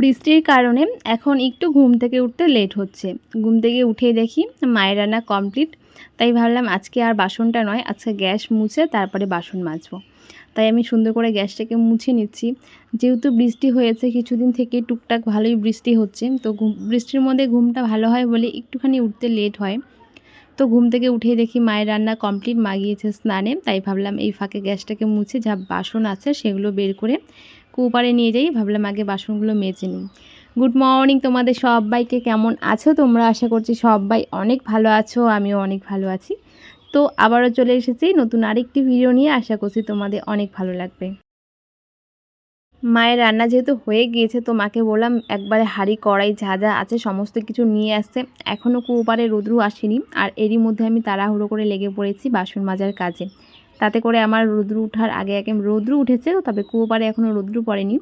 বৃষ্টির কারণে এখন একটু ঘুম থেকে উঠতে লেট হচ্ছে। ঘুম থেকে উঠেই দেখি মায়ের রান্না কমপ্লিট তাই ভাবলাম আজকে আর বাসনটা নয়, আজকে গ্যাস মুছে তারপরে বাসন মাজবো। তাই আমি সুন্দর করে গ্যাসটাকে মুছে নিচ্ছি। যেহেতু বৃষ্টি হয়েছে, কিছুদিন থেকে টুকটাক ভালোই বৃষ্টি হচ্ছে, তো বৃষ্টির মধ্যে ঘুমটা ভালো হয় বলে একটুখানি উঠতে লেট হয়। তো ঘুম থেকে উঠে দেখি মায়ের রান্না কমপ্লিট মাগিয়েছে স্নানে। তাই ভাবলাম এই ফাঁকে গ্যাসটাকে মুছে যা বাসন আছে সেগুলো বের করে কুপারে নিয়ে যাই। ভাবলাম আগে বাসনগুলো মেজে নিই। গুড মর্নিং তোমাদের সবাইকে, কেমন আছো? তোমরা আশা করছি সবাই অনেক ভালো আছো, আমিও অনেক ভালো আছি। তো আবারও চলে এসেছি নতুন আরেকটি ভিডিও নিয়ে। আশা করছি তোমাদের অনেক ভালো লাগবে। মায়ের রান্না যেহেতু হয়ে গিয়েছে, তো মাকে বললাম একবারে হাঁড়ি, কড়াই যা যা আছে সমস্ত কিছু নিয়ে আসতে। এখনও কুপারে রোদ্রু আসেনি আর এরই মধ্যে আমি তাড়াহুড়ো করে লেগে পড়েছি বাসন মাজার কাজে। তাতে করে আমার রোদ্রু ওঠার আগে আগে রোদ্রু উঠেছে, তবে কুয়োপাড়ে এখনও রোদ্রু পড়েনি।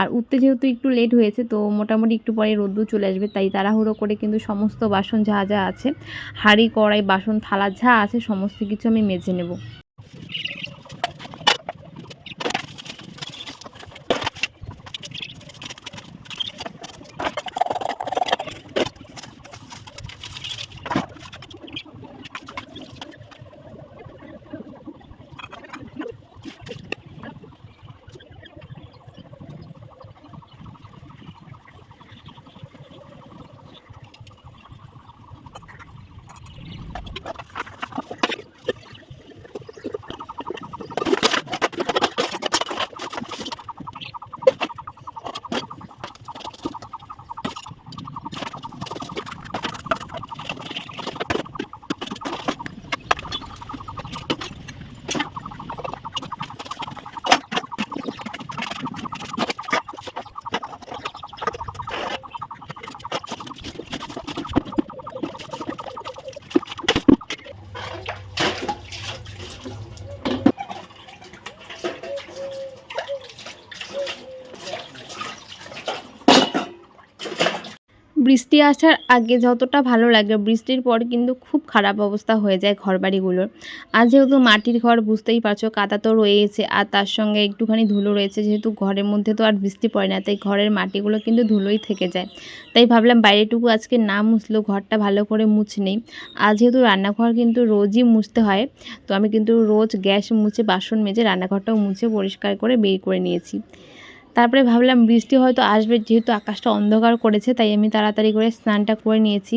আর উঠতে যেহেতু একটু লেট হয়েছে, তো মোটামুটি একটু পরে রোদ্রু চলে আসবে, তাই তাড়াহুড়ো করে কিন্তু সমস্ত বাসন যা যা আছে, হাঁড়ি, কড়াই, বাসন, থালা যা আছে, সমস্ত কিছু আমি মেজে নেব। বৃষ্টি আসার আগে যতটা ভালো লাগে, বৃষ্টির পর কিন্তু খুব খারাপ অবস্থা হয়ে যায় ঘরবাড়িগুলোর। আর যেহেতু মাটির ঘর বুঝতেই পারছ, কাদা তো রয়েছে আর তার সঙ্গে একটুখানি ধুলো রয়েছে, যেহেতু ঘরের মধ্যে তো আর বৃষ্টি পড়ে না, তাই ঘরের মাটিগুলো কিন্তু ধুলোই থেকে যায়। তাই ভাবলাম বাইরেটুকু আজকে না মুছলেও ঘরটা ভালো করে মুছ নেই। আর যেহেতু রান্নাঘর কিন্তু রোজই মুছতে হয়, তো আমি কিন্তু রোজ গ্যাস মুছে, বাসন মেজে রান্নাঘরটাও মুছে পরিষ্কার করে বের করে নিয়েছি। তারপরে ভাবলাম বৃষ্টি হয়তো আসবে, যেহেতু আকাশটা অন্ধকার করেছে, তাই আমি তাড়াতাড়ি করে স্নানটা করে নিয়েছি।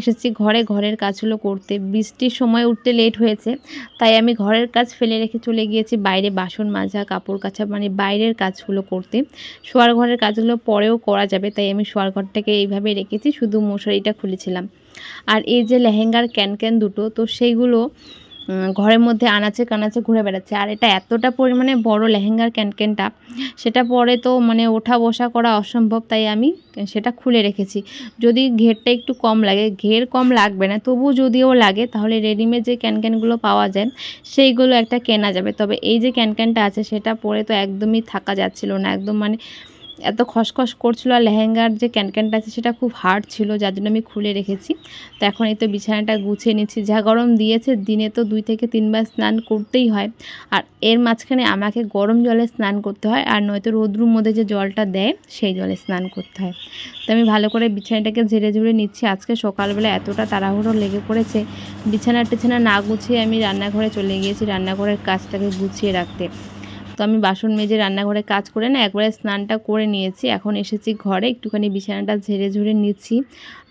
এসেছি ঘরে, ঘরের কাজগুলো করতে। বৃষ্টির সময় উঠতে লেট হয়েছে, তাই আমি ঘরের কাজ ফেলে রেখে চলে গিয়েছি বাইরে বাসন মাজা, কাপড় কাচা মানে বাইরের কাজগুলো করতে। শোয়ার ঘরের কাজগুলো পরেও করা যাবে, তাই আমি শোয়ার ঘরটাকে এইভাবে রেখেছি, শুধু মশারিটা খুলেছিলাম। আর এই যে লেহেঙ্গার ক্যান ক্যান দুটো, তো সেইগুলো ঘরের মধ্যে আনাচে কানাচে ঘুরে বেড়াচ্ছে। আর এটা এতটা পরিমাণে বড় লেহেঙ্গার ক্যানক্যানটা সেটা পরে তো মানে ওঠা বসা করা অসম্ভব, তাই আমি সেটা খুলে রেখেছি। যদি ঘেরটা একটু কম লাগে, ঘের কম লাগবে না তবু যদিও লাগে, তাহলে রেডিমেড যে ক্যানক্যানগুলো পাওয়া যায়, সেইগুলো একটা কেনা যাবে। তবে এই যে ক্যানক্যানটা আছে, সেটা পরে তো একদমই থাকা যাচ্ছিল না, একদম মানে এত খসখস করছিল আর লেহেঙ্গার যে ক্যানক্যানটা আছে সেটা খুব হার্ড ছিল, যার জন্য আমি খুলে রেখেছি। তো এখন এই তো বিছানাটা গুছিয়ে নিচ্ছি। যা গরম দিয়েছে, দিনে তো দুই থেকে তিনবার স্নান করতেই হয়। আর এর মাঝখানে আমাকে গরম জলে স্নান করতে হয় আর নয়তো রোদ্রুর মধ্যে যে জলটা দেয়, সেই জলে স্নান করতে হয়। তো আমি ভালো করে বিছানাটাকে ঝেড়ে ঝুড়ে নিচ্ছি। আজকে সকালবেলা এতটা তাড়াহুড়ো লেগে পড়েছে বিছানা টিছানা না গুছিয়ে আমি রান্নাঘরে চলে গিয়েছি রান্নাঘরের কাজটাকে গুছিয়ে রাখতে। তো আমি বাসন মেজে রান্নাঘরে কাজ করে না, একবারে স্নানটা করে নিয়েছি। এখন এসেছি ঘরে, একটুখানি বিছানাটা ঝেড়ে ঝুড়ে নিচ্ছি।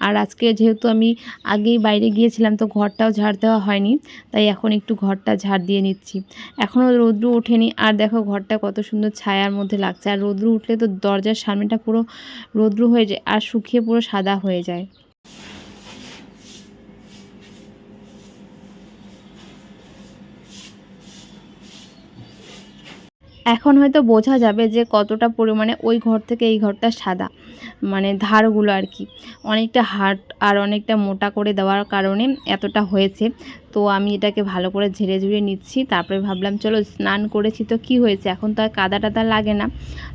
আর আজকে যেহেতু আমি আগেই বাইরে গিয়েছিলাম, তো ঘরটাও ঝাড় দেওয়া হয়নি, তাই এখন একটু ঘরটা ঝাড় দিয়ে নিচ্ছি। এখনও রৌদ্র ওঠেনি, আর দেখো ঘরটা কত সুন্দর ছায়ার মধ্যে লাগছে। আর রৌদ্র উঠলে তো দরজার সামনেটা পুরো রৌদ্র হয়ে যায়, আর শুকিয়ে পুরো সাদা হয়ে যায়। এখন হয়তো বোঝা যাবে যে কতটা পরিমাণে ওই ঘর থেকে এই ঘরটা সাদা মানে ধারগুলো আর কি। অনেকটা হার্ড আর অনেকটা মোটা করে দেওয়ার কারণে এতটা হয়েছে। তো আমি এটাকে ভালো করে ঝেড়ে ঝুড়ে নিচ্ছি, তারপরে ভাবলাম, চলো স্নান করেছি তো কি হয়েছে? এখন তো আর কাদা টাদা লাগে না।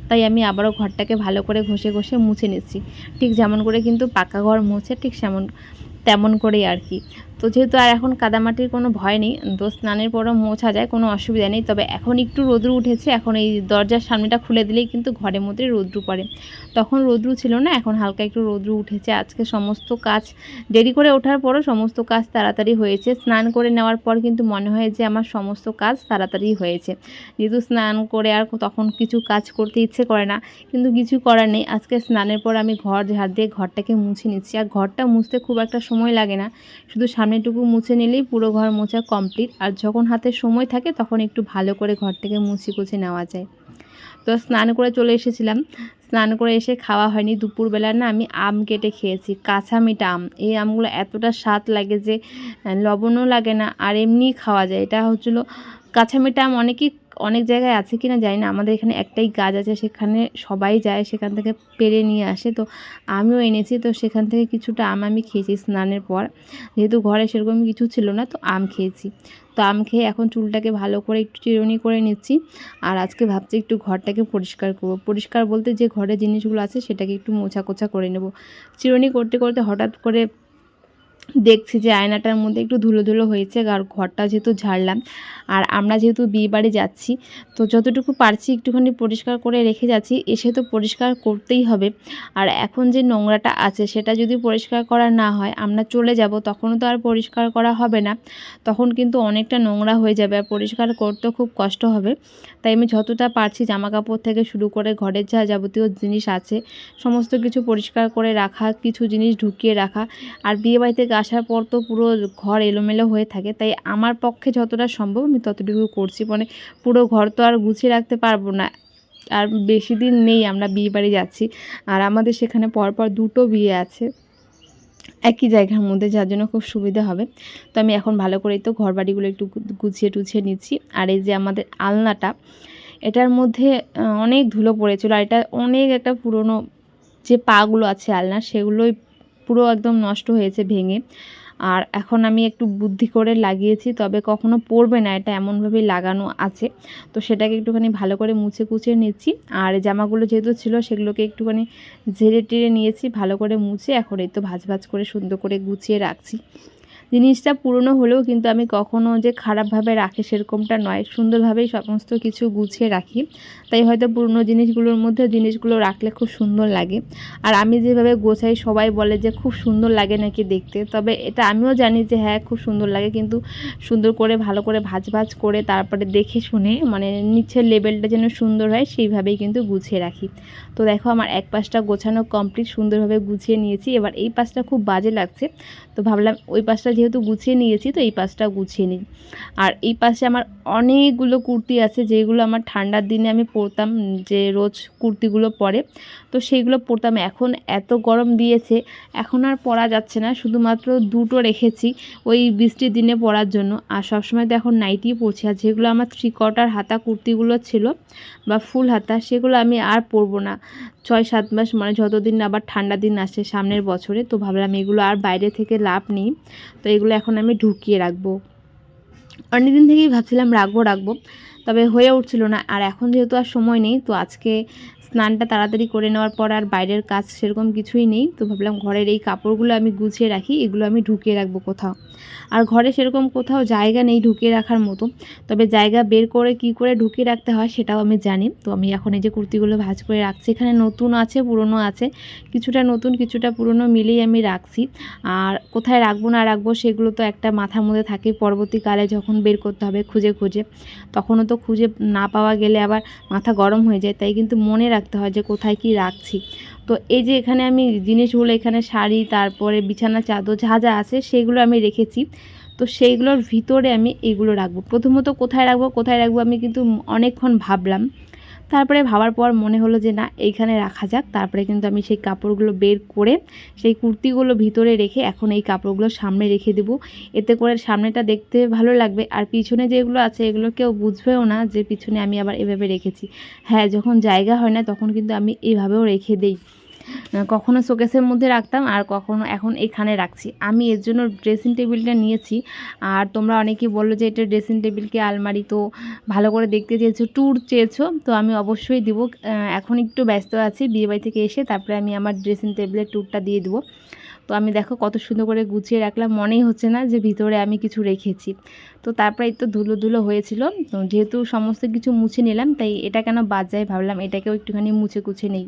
তাই আমি আবারও ঘরটাকে ভালো করে ঘষে ঘষে মুছে নিচ্ছি। ঠিক যেমন করে কিন্তু পাকা ঘর মুছে, ঠিক সেমন, তেমন করেই আর কি। তো যেহেতু আর এখন কাদামাটির কোনো ভয় নেই, তো স্নানের পরও মোছা যায়, কোনো অসুবিধা নেই। তবে এখন একটু রোদ্রু উঠেছে, এখন এই দরজার সামনেটা খুলে দিলেই কিন্তু ঘরের মধ্যে রোদ্রু পড়ে। তখন রোদ্রু ছিল না, এখন হালকা একটু রোদ্রু উঠেছে। আজকে সমস্ত কাজ, দেরি করে ওঠার পরও সমস্ত কাজ তাড়াতাড়ি হয়েছে। স্নান করে নেওয়ার পর কিন্তু মনে হয় যে আমার সমস্ত কাজ তাড়াতাড়ি হয়েছে। যেহেতু স্নান করে আর তখন কিছু কাজ করতে ইচ্ছে করে না, কিন্তু কিছু করার নেই। আজকে স্নানের পর আমি ঘর, ঝাড় দিয়ে ঘরটাকে মুছে নিচ্ছি। আর ঘরটা মুছতে খুব একটা সময় লাগে না। শুধু সামনেটুকু মুছে নিলেই পুরো ঘর মোছা কমপ্লিট। আর যখন হাতে সময় থাকে, তখন একটু ভালো করে ঘর থেকে মুছে কুছে নেওয়া যায়। তো স্নান করে চলে এসেছিলাম। স্নান করে এসে খাওয়া হয়নি। দুপুরবেলা না আমি আম কেটে খেয়েছি কাঁচা মিঠা আম। এই আমগুলো এতটা স্বাদ লাগে যে লবণও লাগে না, আর এমনি খাওয়া যায়। এটা হচ্ছিল কাঁচা মিঠা আম অনেকেই অনেক জায়গায় আছে কি না জানি না। আমাদের এখানে একটাই গাছ আছে, সেখানে সবাই যায়, সেখান থেকে পেরে নিয়ে আসে। তো আমিও এনেছি, তো সেখান থেকে কিছুটা আম আমি খেয়েছি স্নানের পর। যেহেতু ঘরে সেরকম কিছু ছিল না, তো আম খেয়েছি। তো আম খেয়ে এখন চুলটাকে ভালো করে একটু চিরুনি করে নিচ্ছি। আর আজকে ভাবছি একটু ঘরটাকে পরিষ্কার করব। পরিষ্কার বলতে যে ঘরে জিনিসগুলো আছে, সেটাকে একটু মোছা কোছা করে নেব। চিরুনি করতে করতে হঠাৎ করে দেখছি যে আয়নাটার মধ্যে একটু ধুলো ধুলো হয়েছে আর ঘরটা যেহেতু ঝাড়লাম। আর আমরা যেহেতু বিয়ে বাড়ি যাচ্ছি, তো যতটুকু পারছি একটুখানি পরিষ্কার করে রেখে যাচ্ছি, এসে তো পরিষ্কার করতেই হবে। আর এখন যে নোংরাটা আছে, সেটা যদি পরিষ্কার করা না হয়, আমরা চলে যাব, তখনও তো আর পরিষ্কার করা হবে না। তখন কিন্তু অনেকটা নোংরা হয়ে যাবে আর পরিষ্কার করতেও খুব কষ্ট হবে। তাই আমি যতটা পারছি জামা কাপড় থেকে শুরু করে ঘরের যা যাবতীয় জিনিস আছে, সমস্ত কিছু পরিষ্কার করে রাখা, কিছু জিনিস ঢুকিয়ে রাখা। আর বিয়ে বাড়িতে আসার পর তো পুরো ঘর এলোমেলো হয়ে থাকে। তাই আমার পক্ষে যতটা সম্ভব আমি ততটুকু করছি। মানে পুরো ঘর তো আর গুছিয়ে রাখতে পারব না। আর বেশি দিন নেই আমরা বিয়ে বাড়ি যাচ্ছি। আর আমাদের সেখানে পরপর দুটো বিয়ে আছে। একই জায়গার মধ্যে, যার জন্য খুব সুবিধা হবে। তো আমি এখন ভালো করেই তো ঘর বাড়িগুলো একটু গুছিয়ে টুছিয়ে নিচ্ছি। আর এই যে আমাদের আলনাটা, এটার মধ্যে অনেক ধুলো পড়েছিল। আর এটা অনেক একটা পুরনো যে পাগুলো আছে আলনার, সেগুলোই পুরো একদম নষ্ট হয়েছে ভেঙে। আর এখন আমি একটু বুদ্ধি করে লাগিয়েছি, তবে কখনো পড়বে না, এটা এমনভাবেই লাগানো আছে। তো সেটাকে একটুখানি ভালো করে মুছে কুচে নিচ্ছি। আর জামাগুলো যেহেতু ছিল, সেগুলোকে একটুখানি ঝেড়ে টেড়ে নিয়েছি, ভালো করে মুছে এখন এই তো ভাজ ভাজ করে সুন্দর করে গুছিয়ে রাখছি। জিনিসটা পুরনো হলেও কিন্তু আমি কখনও যে খারাপভাবে রাখি সেরকমটা নয়। সুন্দরভাবেই সমস্ত কিছু গুছিয়ে রাখি। তাই হয়তো পুরনো জিনিসগুলোর মধ্যে জিনিসগুলো রাখলে খুব সুন্দর লাগে। আর আমি যেভাবে গোছাই সবাই বলে যে খুব সুন্দর লাগে নাকি দেখতে। তবে এটা আমিও জানি যে হ্যাঁ খুব সুন্দর লাগে। কিন্তু সুন্দর করে, ভালো করে ভাজ ভাজ করে তারপরে দেখে শুনে মানে নিচের লেভেলটা যেন সুন্দর হয়, সেইভাবেই কিন্তু গুছিয়ে রাখি। তো দেখো আমার এক পাশটা গোছানো কমপ্লিট, সুন্দরভাবে গুছিয়ে নিয়েছি। এবার এই পাশটা খুব বাজে লাগছে। তো ভাবলাম ওই পাশটা যেহেতু গুছিয়ে নিয়েছি, তো এই পাশটা গুছিয়ে নিই। আর এই পাশে আমার অনেকগুলো কুর্তি আছে, যেগুলো আমার ঠান্ডার দিনে আমি পরতাম, যে রোজ কুর্তিগুলো পরে। তো সেইগুলো পরতাম। এখন এত গরম দিয়েছে, এখন আর পরা যাচ্ছে না। শুধুমাত্র দুটো রেখেছি ওই বৃষ্টির দিনে পরার জন্য। আর সবসময় তো এখন নাইটিই পরছি। আর যেগুলো আমার থ্রি কটার হাতা কুর্তিগুলো ছিল বা ফুল হাতা, সেগুলো আমি আর পরবো না। ছয় সাত মাস মানে যতদিন আবার ঠান্ডা দিন আসে সামনের বছরে, তো ভাবলাম এগুলো আর বাইরে থেকে লাভ নেই। তো এগুলো এখন আমি ঢুকিয়ে রাখব। অনেক দিন থেকেই ভাবছিলাম রাখব রাখব। তবে হয়ে উঠছিল না। আর এখন যেহেতু আর সময় নেই, তো আজকে স্নানটা তাড়াতাড়ি করে নেওয়ার পর আর বাইরের কাজ সেরকম কিছুই নেই। তো ভাবলাম ঘরের এই কাপড়গুলো আমি গুছিয়ে রাখি, এগুলো আমি ঢুকিয়ে রাখব কোথাও। আর ঘরে সেরকম কোথাও জায়গা নেই ঢুকিয়ে রাখার মতো। তবে জায়গা বের করে কি করে ঢুকিয়ে রাখতে হয় সেটাও আমি জানি। তো আমি এখন এই যে কুর্তিগুলো ভাজ করে রাখছি, এখানে নতুন আছে, পুরনো আছে। কিছুটা নতুন, কিছুটা পুরনো মিলেই আমি রাখছি। আর কোথায় রাখব, না রাখব সেগুলো তো একটা মাথার মধ্যে থাকে। পরবর্তীকালে যখন বের করতে হবে খুঁজে খুঁজে, তখনও তো খুঁজে না পাওয়া গেলে আবার মাথা গরম হয়ে যায়, তাই কিন্তু মনে রাখতে হয় যে কোথায় কি রাখছি। তো এই যে এখানে আমি জিনিসগুলো, এখানে শাড়ি, তারপরে বিছানা চাদর যা যা আছে সেগুলো আমি রেখেছি। তো সেইগুলোর ভিতরে আমি এগুলো রাখব। প্রথমত কোথায় রাখব কোথায় রাখব আমি কিন্তু অনেকক্ষণ ভাবলাম। তারপরে ভাবার পর মনে হলো যে, না, এইখানে রাখা যাক। তারপরে কিন্তু আমি সেই কাপড়গুলো বের করে, সেই কুর্তিগুলো ভিতরে রেখে এখন এই কাপড়গুলো সামনে রেখে দেবো। এতে করে সামনেটা দেখতে ভালো লাগবে। আর পিছনে যেগুলো আছে, এগুলো কেউ বুঝবেও না যে, পিছনে আমি আবার এভাবে রেখেছি। হ্যাঁ যখন জায়গা হয় না, তখন কিন্তু আমি এইভাবেও রেখে দিই। কখনো শোকেসের মধ্যে রাখতাম আর কখনো এখন এখানে রাখছি। আমি এর জন্য ড্রেসিং টেবিলটা নিয়েছি। আর তোমরা অনেকেই বলল যে এটা ড্রেসিং টেবিলকে আলমারি তো ভালো করে দেখতে চেয়েছো ট্যুর চেয়েছো, তো আমি অবশ্যই দিব। এখন একটু ব্যস্ত আছি, বিয়েবাড়ি থেকে এসে তারপরে আমি আমার ড্রেসিং টেবিলের ট্যুরটা দিয়ে দেবো। তো আমি দেখো কত সুন্দর করে গুছিয়ে রাখলাম, মনেই হচ্ছে না যে ভিতরে আমি কিছু রেখেছি। তো তারপরে তো ধুলো ধুলো হয়েছিল, তো যেহেতু সমস্ত কিছু মুছে নিলাম, তাই এটা কেন বাদ যায় ভাবলাম এটাকেও একটুখানি মুছে কুছে নেই।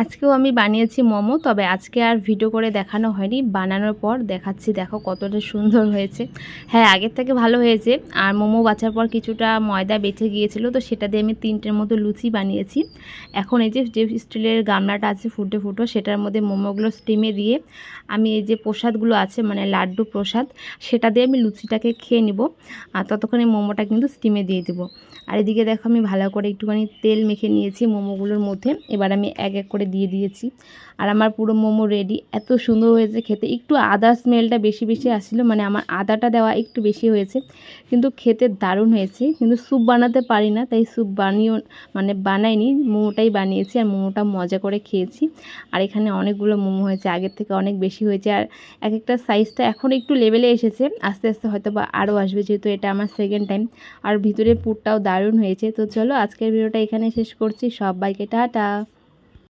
আজকেও আমি বানিয়েছি মোমো, তবে আজকে আর ভিডিও করে দেখানো হয়নি। বানানোর পর দেখাচ্ছি, দেখো কতটা সুন্দর হয়েছে। হ্যাঁ আগের থেকে ভালো হয়েছে। আর মোমো বাছার পর কিছুটা ময়দা বেঁচে গিয়েছিল, তো সেটা দিয়ে আমি তিনটের মতো লুচি বানিয়েছি। এখন এই যে যে স্টিলের গামলাটা আছে ফুটে ফুটো, সেটার মধ্যে মোমোগুলো স্টিমে দিয়ে আমি এই যে প্রসাদগুলো আছে মানে লাড্ডু প্রসাদ, সেটা দিয়ে আমি লুচিটাকে খেয়ে নিব। আর ততক্ষণে মোমোটা কিন্তু স্টিমে দিয়ে দেবো। আর এদিকে দেখো আমি ভালো করে একটুখানি তেল মেখে নিয়েছি মোমোগুলোর মধ্যে। এবার আমি এক এক করে দিয়ে দিয়েছি। আর আমার পুরো মোমো রেডি এত সুন্দর হয়েছে খেতে। একটু আদা স্মেলটা বেশি বেশি আসছিল মানে আমার আদাটা দেওয়া একটু বেশি হয়েছে। কিন্তু খেতে দারুণ হয়েছে। কিন্তু স্যুপ বানাতে পারি না, তাই স্যুপ বানিয়েও মানে বানাইনি। মোমোটাই বানিয়েছি আর মোমোটা মজা করে খেয়েছি। আর এখানে অনেকগুলো মোমো হয়েছে। আগের থেকে অনেক বেশি হয়েছে। আর এক একটা সাইজটা এখন একটু লেভেলে এসেছে। আস্তে আস্তে হয়তো বা আরও আসবে, যেহেতু এটা আমার সেকেন্ড টাইম আর ভিতরে পুরটাও দারুণ হয়েছে। তো চলো আজকের ভিডিওটা এখানে শেষ করছি। সবাইকে টাটা!